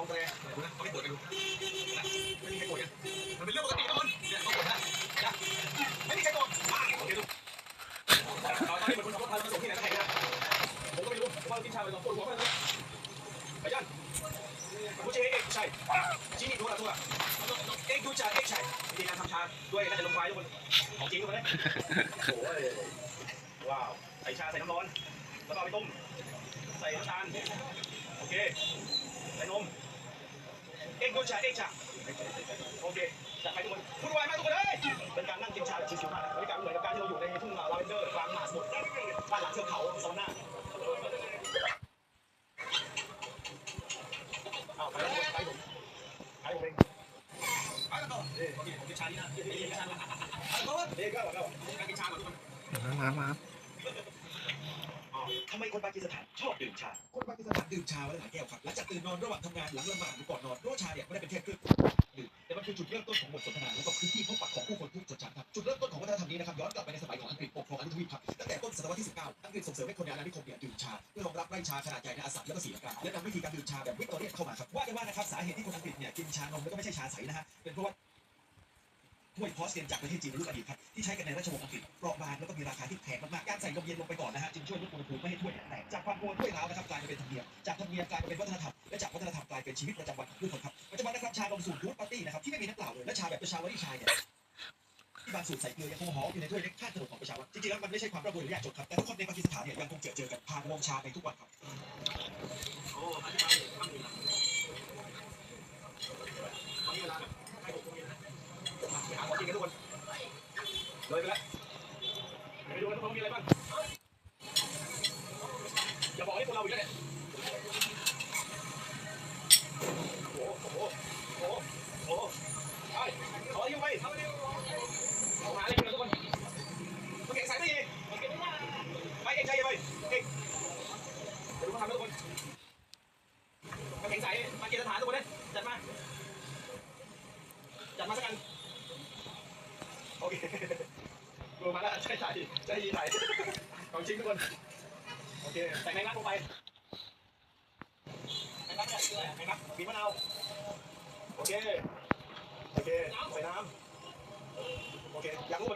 องแตรไหนดูนเขาไม่ปวดกันดูนะไม่มีใครปวดกันมันเป็นเรื่องปกตินะมันเนี่ยเขาปวดนะนะไม่มีใครปวดอะโอเคดูตอนนี้มือนคนขับรถพาเราไปส่งที่ไหนกันไหนนะผมก็ไม่รู้ผมว่ากินชาไปลองปวดหัวไปเลยไปยันผู้ชายเอกใช่ชี้นี่ถูละถูกละเอกดูชาเอกใช่วิธีการทำชาด้วยน่าจะลงไฟทุกคนของจริงทุกคนเลยโอ้ยว้าวใส่ชาใส่น้ำร้อนแล้วก็ไปต้มใส่น้ำตาลโอเค เอ็กซ์ดูชาเอ็กซ์ชาโอเคจัดไปทุกคนพูดไวมากทุกคนเอ้ยเป็นการนั่งกินชาแบบชิวๆมากบรรยากาศเหมือนกับการที่เราอยู่ในทุ่งลาเวนเดอร์กลางหมาสมุทรบ้านหลังเทือกเขาซาวน่าเอาไปแล้วไปผมไปผมเองไปแล้วก็เอ้ยผมกินชาดีนะกินชาดีนะเอ้ยก็ก็การกินชาก่อนทุกคนมามามา ทำไมคนปากีสถานชอบดื่มชา คนปากีสถานดื่มชาวันละหลายแก้วครับหลังจากตื่นนอนระหว่างทำงานหลังละหมาดหรือก่อนนอนเพราะว่าชาเนี่ยไม่ได้เป็นแค่เครื่องดื่มแต่มันคือจุดเริ่มต้นของบทสนทนาและก็พื้นที่พบปะของผู้คนทุกชนชั้นครับจุดเริ่มต้นของวัฒนธรรมนี้นะครับย้อนกลับไปในสมัยของอังกฤษปกครองอนุทวีปครับตั้งแต่ต้นศตวรรษที่ 19 อังกฤษส่งเสริมให้คนในอาณานิคมเนี่ยดื่มชาเพื่อรองรับไร่ชาขนาดใหญ่ในอาสัมและก็ศรีลังกาและนำวิธีการดื่มชาแบบวิกตอเรียนเข้ามาครับว่ากันว่านะครับสาเหตุที่คนอังกฤษเนี่ยกินชานมแล้วก็ไม่ใช่ชาใสนะฮะเป็นเพราะว่า ถ้วยพอสเซียนจากประเทศจีนในยุคอดีตครับที่ใช้กันในราชวงศ์อังกฤษเปราะบางแล้วก็มีราคาที่แพงมากๆการใส่นมเย็นลงไปก่อนนะฮะจึงช่วยลดอุณหภูมิไม่ให้ถ้วยแตกจากความกลัวถ้วยร้าวนะครับกลายเป็นธรรมเนียมจากธรรมเนียมกลายเป็นวัฒนธรรมและจากวัฒนธรรมกลายเป็นชีวิตประจำวันของผู้คนครับปัจจุบันนะครับชานมสูตรยูทปาร์ตี้นะครับที่ไม่มีน้ำเปล่าเลยและชาแบบประชาวรีชายเนี่ยที่บางสูตรใส่เกลือยังคงหอมอยู่ในถ้วยเล็กข้างถนนของประชาชนจริงๆแล้วมันไม่ใช่ความร่ำรวยหรือยากจนครับแต่ทุกคนในปากีสถานเนี่ยยังคงเจอเจอกันผ่านวงชาไปทุกวันครับ เลยไปแล้วไปดูกันทุกคนมีอะไรบ้างอย่าบอกให้พวกเราอีกแล้วเนี่ยโอ้โหโอ้โหโอ้โหไปขอยิ้มไปเอาหาอะไรกินกันทุกคนมาเก่งใส่ไม่ดีไปเก่งใจไปเก่งเดี๋ยวดูเขาทำทุกคนมาแข่งใสมาเกณฑ์สถานทุกคนเลยจัดมาจัดมาสักกันโอเค ดูมาแล้วใช่ใช่ใช่ยีไทยของจริงทุกคน โอเค ใส่แมงลักลงไปแมงลักเนี่ยคืออะไรแมงลักบีบมะนาว โอเค โอเค ใส่น้ำ โอเค อยากรู้